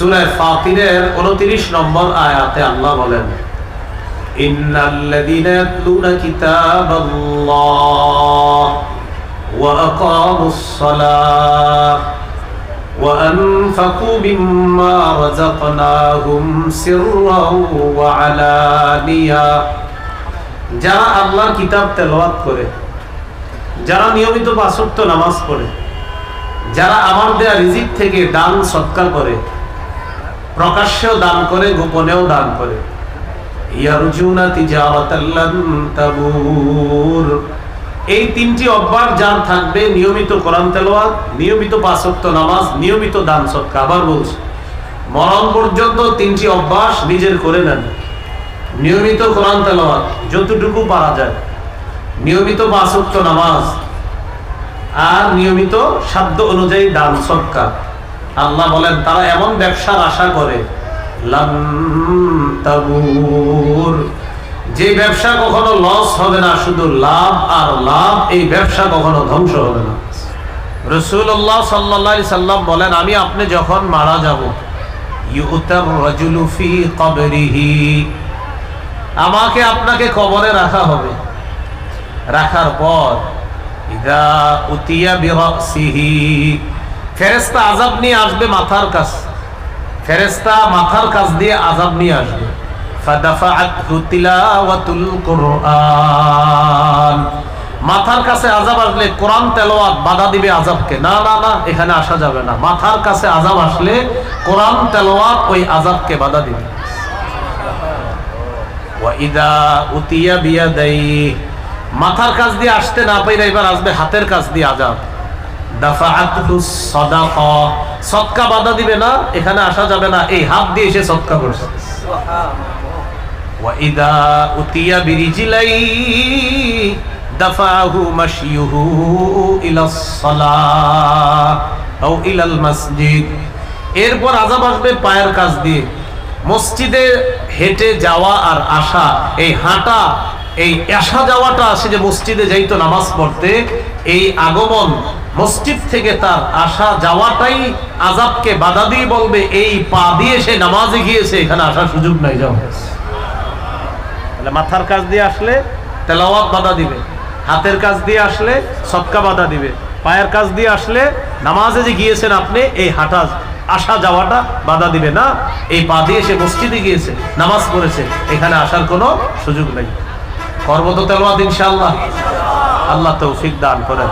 সূরা ফাতিরের 29 নম্বর আয়াতে আল্লাহ বলেন ইন্নাল্লাযীনা ইয়াতলুনা কিতাবাল্লাহ ওয়া আকামুস সালাহ وأنفقوا مما رزقناهم سرا وعلانية যারা আল্লাহর কিতাব তেলাওয়াত করে যারা নিয়মিত পাঁচক্ত নামাজ পড়ে যারা আমার দেয়া রিজিক থেকে দান সৎকার করে প্রকাশ্যেও দান করে, গোপনেও দান করে। এই তিনটি অভ্যাস যার থাকবে, নিয়মিত কোরআন তেলাওয়াত, নিয়মিত পাঁচক্ত নামাজ, নিয়মিত দান সৎকার। আবার বলছি, মরণ পর্যন্ত তিনটি অভ্যাস নিজের করে নেন। নিয়মিত কোরআন তেলাওয়াত, যতটুকু পারা যায়। নিয়মিত পাঁচক্ত নামাজ আর নিয়মিত সাধ্য অনুযায়ী দান সৎকার। আল্লাহ বলেন, তারা এমন ব্যবসার আশা করে যে ব্যবসা কখনো লস হবে না, শুধু লাভ আর লাভ, এই ব্যবসা কখনো ধ্বংস হবে না। রসুল্লাহ সাল্লাহ সাল্লাম বলেন, আমি আপনি যখন মারা যাব আমাকে আপনাকে কবরে রাখা হবে। রাখার পর, ইদা ফেরেশতা আযাব নিয়ে আসবে মাথার কাছে। ফেরেশতা মাথার কাছ দিয়ে আযাব নিয়ে আসবে। মাথার কাছে আজাব আসলে কোরআন তেলোয়াত বাধা দিবে আযাবকে। না না না, এখানে আসা যাবে না। মাথার কাছে আজাব আসলে কোরআন তেলাওয়াত ওই আযাবকে বাধা দিবে। মাথার কাজ দিয়ে আসতে না পাইলে এবার আসবে হাতের কাজ দিয়ে আজাব দিবে না, এখানে আসা যাবে না। এই হাত দিয়ে এসে এরপর আজাব আসবে পায়ের কাজ দিয়ে। মসজিদে হেঁটে যাওয়া আর আসা, এই হাঁটা, এই আসা যাওয়াটা, সে যে মসজিদে যাইতো নামাজ পড়তে, এই আগমন মসজিদ থেকে তার আসা যাওয়াটাই আজাবকে বাধা দিয়ে বলবে এই পা দিয়ে সে নামাজে গিয়েছে এখানে আসার সুযোগ নাই যাও। তাহলে মাথার কাজ দিয়ে আসলে তেলাওয়াত বাধা দিবে হাতের কাজ দিয়ে আসলে সৎকা বাধা দিবে পায়ের কাজ দিয়ে আসলে নামাজে যে গিয়েছেন আপনি এই হাঁটা আসা যাওয়াটা বাধা দিবে না এই পা দিয়ে সে মসজিদে গিয়েছে নামাজ পড়েছে এখানে আসার কোনো সুযোগ নেই। কর্ম তো তেলাওয়াত ইনশাআল্লাহ। আল্লাহ তৌফিক দান করেন।